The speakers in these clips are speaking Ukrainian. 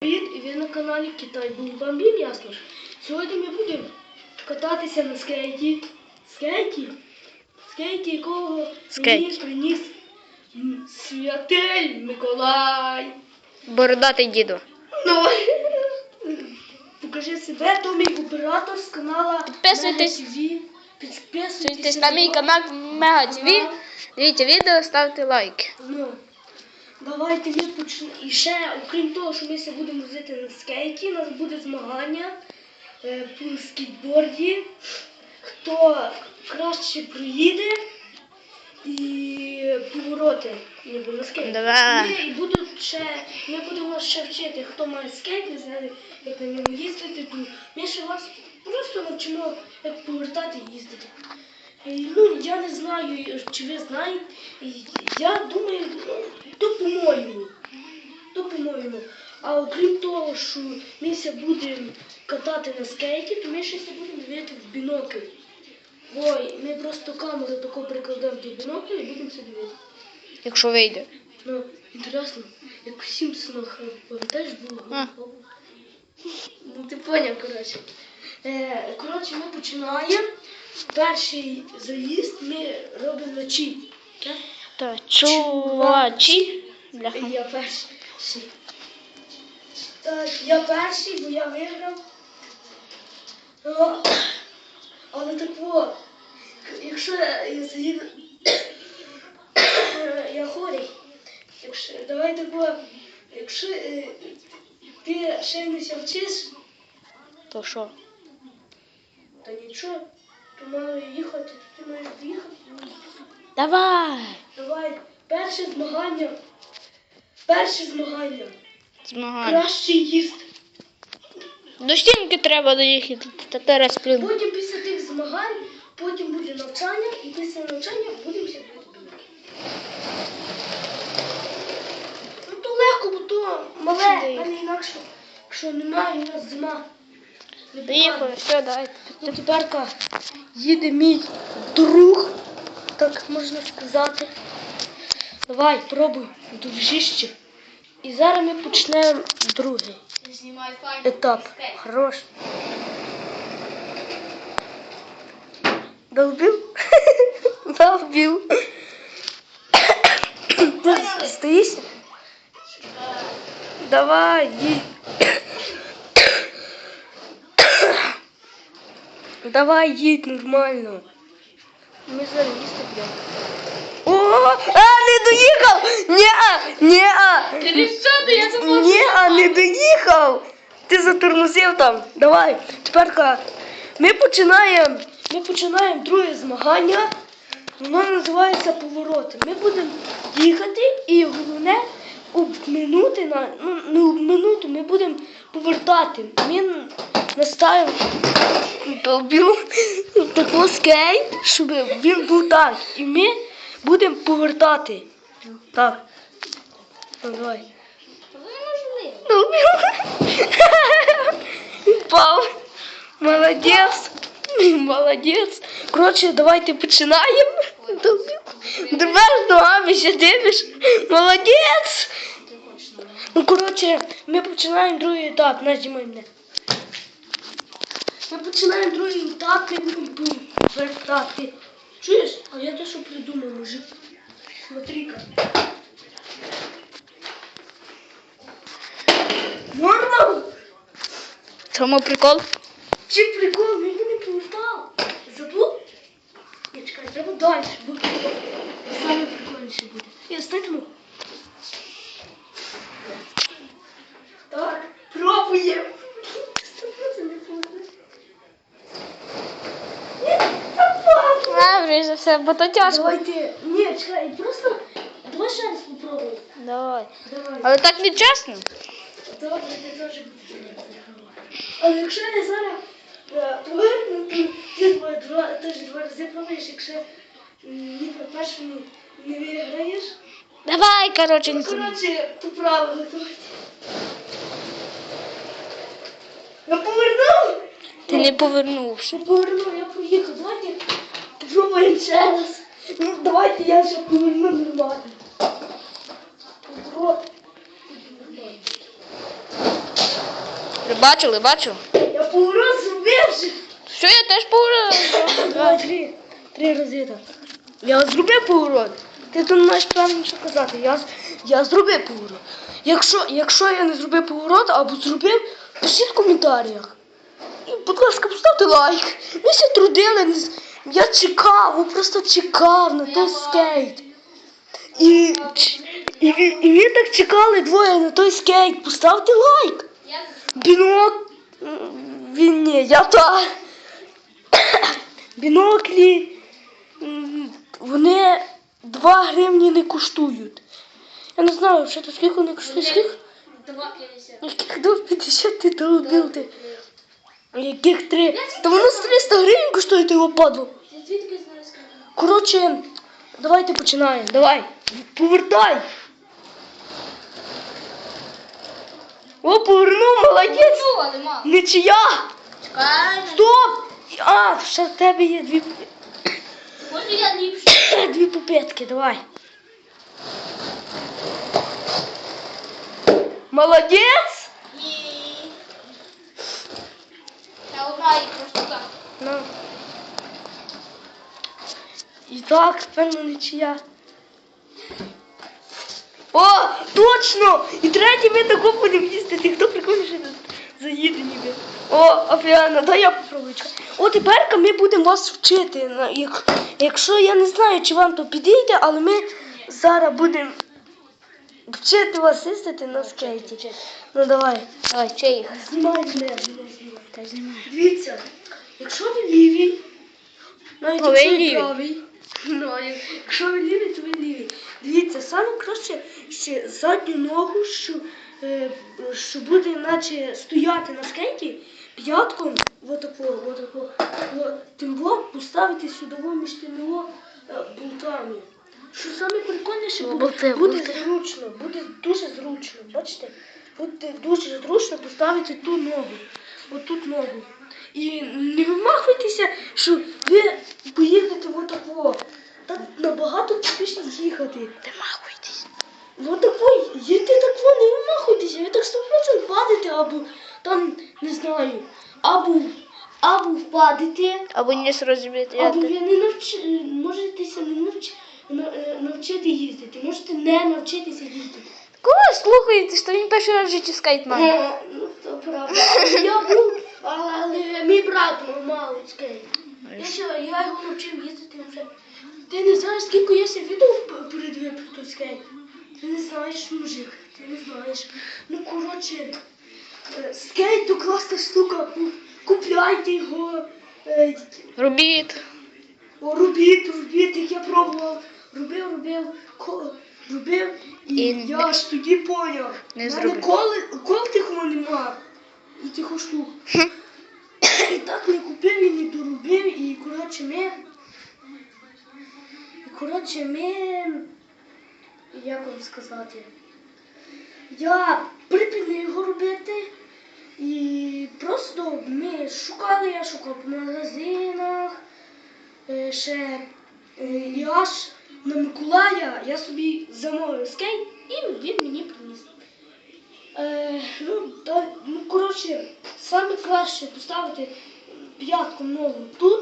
Привіт, і ви на каналі Китай був Бамбін, ясно ж. Сьогодні ми будемо кататися на скейті. Скейті? Скейті, якого Скейт. мені приніс святий Миколай. Бородатий діду. Ну, покажи себе, то мій оператор з канала Підписуйтесь. Мега TV. Підписуйтесь Підписуйтесь на мій канал Мега ТВ. Дивіться відео, ставте лайки. Ну, давайте ми почнемо. І ще, окрім того, що ми ще будемо возити на скейті, у нас буде змагання е, по скейтборді. Хто краще проїде і повороти ніби на скейті. Давай. І будуть ще, ми будемо вас ще вчити, хто має скейт, не знає, як на ньому їздити. Ми ще вас просто навчимо, як повертати і їздити. І, Ну, я не знаю, чи ви знаєте. Я думаю, ну, то по-моєму. То по-моєму. А окрім того, що ми ся будемо катати на скейті, то ми ще будемо дивити в бінокль. Ой, ми просто камеру таку прикладемо до бінокля і будемо се дивитися. Якщо вийде. Ну, інтересно, як в Сімпсонах, е, пам'ятаєш було? А. Ну, ти поняв, коротше. Е, коротше, ми починаємо. Перший заїзд ми робимо вночі. Так? Та чувачі. Я перший. Так, я перший, бо я виграв. Але так от, якщо я заїду, я хворий. Якщо, давай так от, якщо е, ти ще не вчиш, То що? то нічого, маю їхати, ти маєш доїхати. Давай. Давай, перше змагання. Перше змагання. Змагання. Краще їсти. До стінки треба доїхати. Та зараз плюну. Потім після тих змагань, потім буде навчання, і після навчання будемо ще бити. Ну то легко, бо то мале, а не інакше. Якщо немає, у нас зима. Не все, давайте. Ну тепер їде мій друг, так можна сказати. Давай, пробуй, дружище. І зараз ми почнемо другий етап. Хорош. Долбив? Долбив. Стоїш? Давай, їдь. Давай їдь нормально. Ми зараз їсти будемо. О, а, не доїхав! Ні-а, ні-а. Ні, не доїхав. Ти затормозив там. Давай. Тепер ка, ми починаємо. Ми починаємо друге змагання. Воно називається повороти. Ми будемо їхати і головне обминути на ну не обминути, ми будемо повертати. Ми наставимо долбів таку скейт, щоб він був так. І ми будемо повертати. Так. Ну, давай. Пав. Молодець. Молодець. Коротше, давайте починаємо. Дивиш ногами ще дивиш. Молодець. Ну, коротше, ми починаємо другий етап. На, мене. Ми починаємо етап, ми будемо повертати. Чуєш? А я те, що придумав, мужик. Смотри-ка. Норма? Тому прикол. Чи прикол, він мене повертав. Забув? Ні, чекай, треба далі, бо саме прикольніше буде. І статимо. Так, пробуємо. Це не поведе. Ні, та За все, бо то тяжко. Давайте, ні, чекай, просто давай ще раз попробуй. Давай. Давай. Але так не чесно. Добре, ти теж будеш Але якщо я зараз е, поверну, то ти два, два, теж два рази пробуєш, якщо ні по першому не виграєш. Давай, коротше, Ну, не коротше, по правилу давайте. Я повернув! Ти не повернувся. Я повернув, я поїхав. Давайте попробуємо ще раз. Ну, давайте я ще поверну нормально. Ви бачили, бачу. Я поворот зробив вже. Що я теж поворот. Давай, три. Три рази так. Я зробив поворот. Ти тут маєш правильно що казати. Я, я зробив поворот. Якщо, якщо я не зробив поворот або зробив, пишіть в коментарях. І, будь ласка, поставте лайк. Ми все трудили. Я чекав, просто чекав на той скейт. І, і, ви- і ми так чекали двоє на той скейт. Поставте лайк. Бінок. Він ні, я так. Біноклі. Вони 2 гривні не коштують. Я не знаю, що то скільки вони коштують. Скільки? 2,50. Яких 2,50 ти долбив ти? Яких 3? Та воно з 300 гривень коштує ти його падло. Я звідки знаю скільки? Коротше, давайте починаємо. Давай. Повертай. О, повернув, молодець. Ну, але мало. Нічия. Чекай. Стоп! А, ще в тебе є дві, Може я ліпше? дві попитки, давай. Молодець! Так, певно, нічия. О, точно! І третій ми тако будемо їздити. Хто прикольніше заїде ніби. О, офігенно, дай я попробую. О, тепер ми будемо вас вчити. Як- Якщо я не знаю, чи вам то підійде, але ми зараз будемо вчити вас їздити на скейті. Ну давай. Давай, чий їх? Знімай знімай. Дивіться, якщо ви лівий, навіть якщо ви правий, ну, а якщо ви лівий, то ви лівий. Дивіться, саме краще ще задню ногу, що, е, що буде наче стояти на скейті, п'ятком, отако, отако, о, тим вот поставити сюдово між тими о, е, болтами. Що саме прикольніше, Ну, буде, болти, буде болти. зручно, буде дуже зручно, бачите? Буде дуже зручно поставити ту ногу, отут ногу. І не вимахуйтеся, що ви поїдете отако. Так набагато пішли їхати. Вимахуйтесь. Отако, їдьте тако, не вимахуйтеся, ви так 100% падете, або там, не знаю, або, або впадете, Або розбити. або ви не навч... можетеся не навч... на- е, навчити їздити, можете не навчитися їздити. Кого слухаєте, що він перший раз в житті скайт має? Е, Ну, то правда. Я був, але мій брат скейт. Я ще я його навчив їздити вже. Ти не знаєш, скільки я ся відео п- передивив про той скейт. Ти не знаєш, мужик, ти не знаєш. Ну, коротше, е, скейт то класна штука. Купляйте його. е, Робіт. о, Робіть, робіть, як я пробував. Робив, робив, робив, і, І я ж тоді поняв. не зробив. коли, коли тихого нема. І тихо штук. І так не купив і не доробив, і коротше ми. Коротше ми. Як вам сказати? Я припинив його робити. І просто ми шукали, я шукав по магазинах. Е, ще е, і аж на Миколая я собі замовив скейт і він мені приніс. Е, ну, та, ну, коротше, саме краще поставити п'ятку ногу тут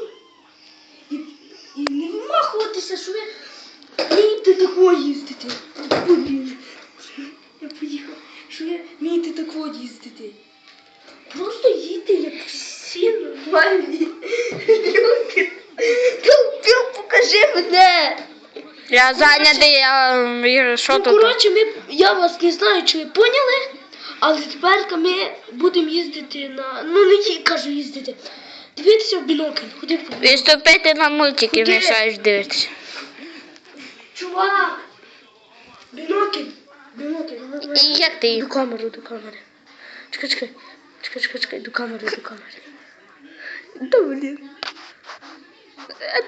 і, і не вимахуватися, що ви вмієте тако їздити. Блін, Я поїхав, що ви вмієте тако їздити. Просто їдьте, як всі нормальні люди. Толпів, покажи мене. Я зайнятий, я що ну, тут? коротше, ми, я вас не знаю, чи ви поняли, але тепер ми будемо їздити на. Ну, не ті, кажу, їздити. Дивитися в бінокль. Ходи в бінокль. Відступити на мультики Куди? мішаєш дивитися. Чувак! Бінокль! Бінокль. І як ти До їх? камери, до камери. Чекай, чекай. Чекай, чекай, чекай, до камери, до камери. Да, блін. Е.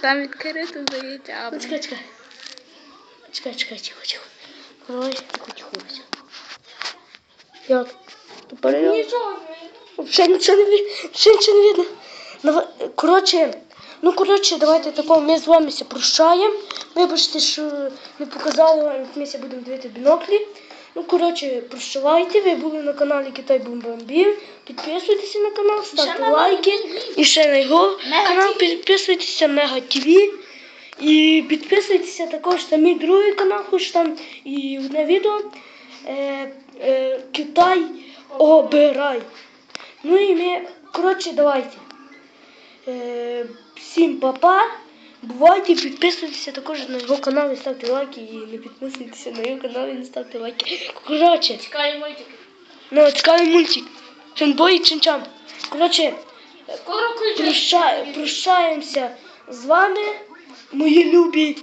Там відкрито здається, а чекай, чекай. Чекай, чекай, тихо, тихо. Давай, тихо, тихо. Як? Тупорила? Нічого. Нічого не видно. Ще нічого не видно. Коротше, ну коротше, давайте тако, ми з вами прощаємо. Вибачте, що не показали вам, як ми ся будемо дивити біноклі. Ну, коротше, прощавайте, ви були на каналі Китай Бомбомбір. Підписуйтеся на канал, ставте лайки. І ще на його канал підписуйтеся Мега ТВ. І підписуйтеся також на мій другий канал, хоч там і одне відео. Е, е, Китай обирай. Ну і ми, коротше, давайте. Е, всім папа. Бувайте, підписуйтеся також на його канал і ставте лайки. І не підписуйтеся на його канал і не ставте лайки. Коротше, Цікаві мультики. ну цікавий мультик. Ченбой і Ченчан. Коротше, Скоро проща, прощаємося з вами, мої любі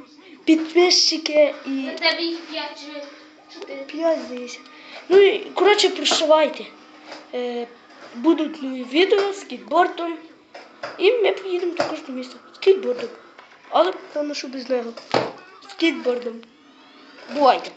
підписчики і На тебе їх п'ять чи чотири. здається. Ну і коротше, пришивайте. Е, будуть нові відео з скейтбордом. І ми поїдемо також до місто. Скейтбордом. Але певно, що без нього. Скейтбордом. Бувайте.